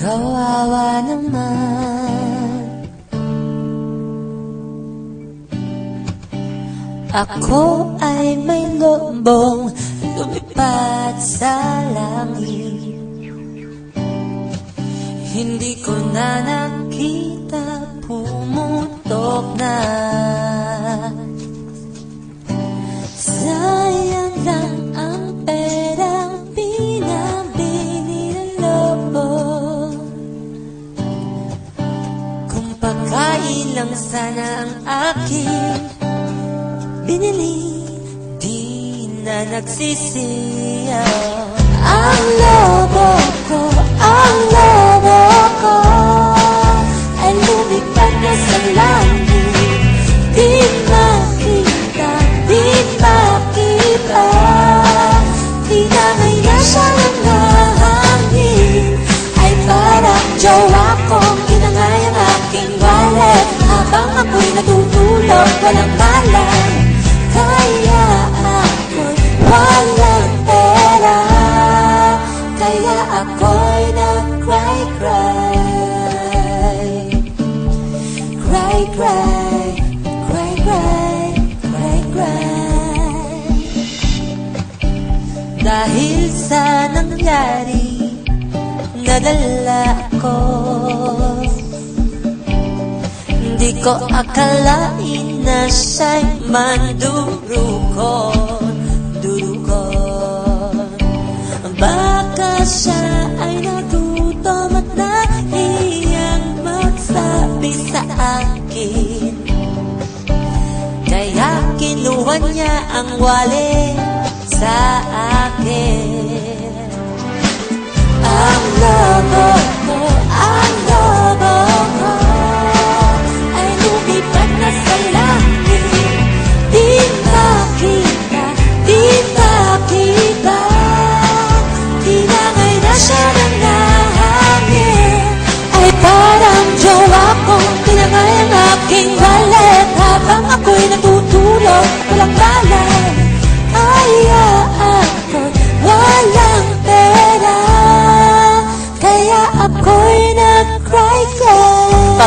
Kawawa naman. Ako ay may lombong lumipad sa langit. Hindi ko na nakita pumutok na aking binili Di na nagsisiyaw Ang lobo ko, ang lobo ko Ay lumipad na sa langit Di makita, di makita Tinangay na siya ng hangin Ay parang jowa kong inangay ang aking wallet Habang ako'y natutulog, walang malay Kaya ako'y walang pera Kaya ako'y nag-cry-cry Cry, cry, cry, cry, cry, cry Dahil sa nangyari Nadala ko Hindi ko akalain na siya'y mandurukon Durukon Baka siya ay nagutom at nahiyang magsabi sa akin. Kaya kinuha niya ang wallet sa akin. Ang lobo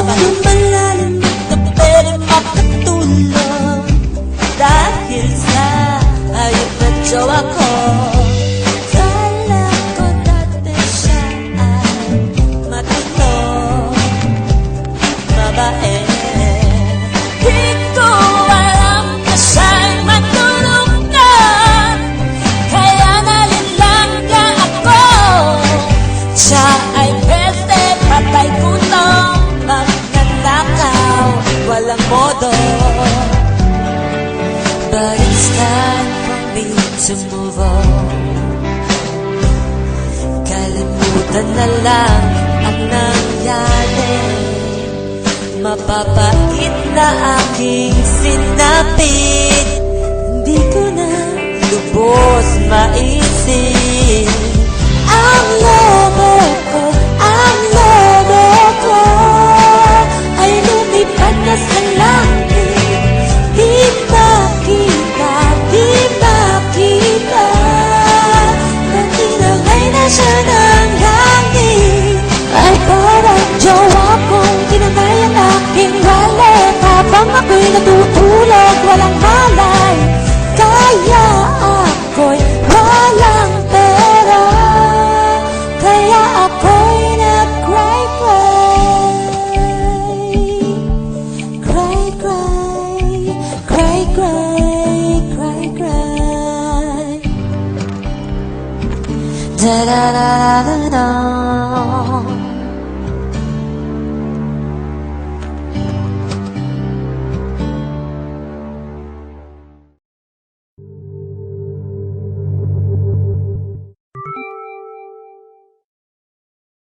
nag-cry-cry to move on Kalimutan na lang ang nangyari. Mapapait na aking sinapit. Hindi ko na lubos maisip natutulog, walang malay Kaya ako'y walang pera. Kaya ako'y nag-cry-cry Cry, cry, cry, cry, cry, cry. Da da da da da